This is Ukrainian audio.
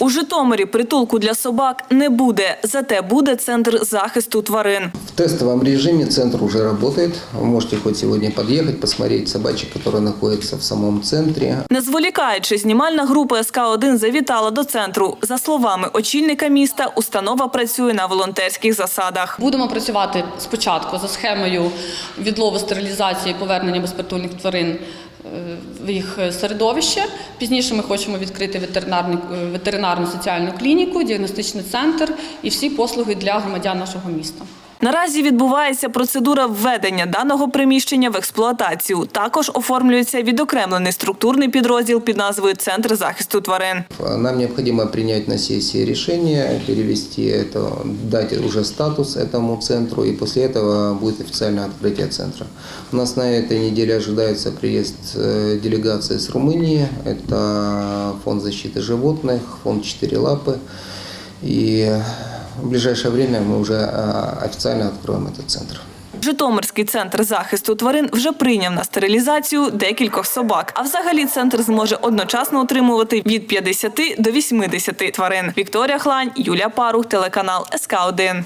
У Житомирі притулку для собак не буде, зате буде центр захисту тварин. В тестовом режиме центр уже работает. Вы можете хоть сегодня подъехать, посмотреть собачек, которые находятся в самом центре. Не зволікаючи, знімальна група СК-1 завітала до центру. За словами очільника міста, установа працює на волонтерських засадах. Будемо працювати спочатку за схемою відлову, стерилізації і повернення безпритульних тварин е, в їх середовище. Пізніше ми хочемо відкрити ветеринарну, ветеринарну соціальну клініку, діагностичний центр і всі послуги для громадян нашого міста. Наразі відбувається процедура введення даного приміщення в експлуатацію. Також оформлюється відокремлений структурний підрозділ під назвою Центр захисту тварин. Нам необходимо принять на сессии решение, перевести это, дать уже статус этому центру, и после этого будет официальное открытие центра. У нас на этой неделе ожидается приезд э, делегации с Румынии. Это фонд защиты животных, фонд «Четыре лапы». И в ближайшее время мы уже э, официально откроем этот центр. Житомирський центр захисту тварин вже прийняв на стерилізацію декількох собак. А взагалі центр зможе одночасно утримувати від 50 до 80 тварин. Вікторія Хлань, Юлія Парух, телеканал СК 1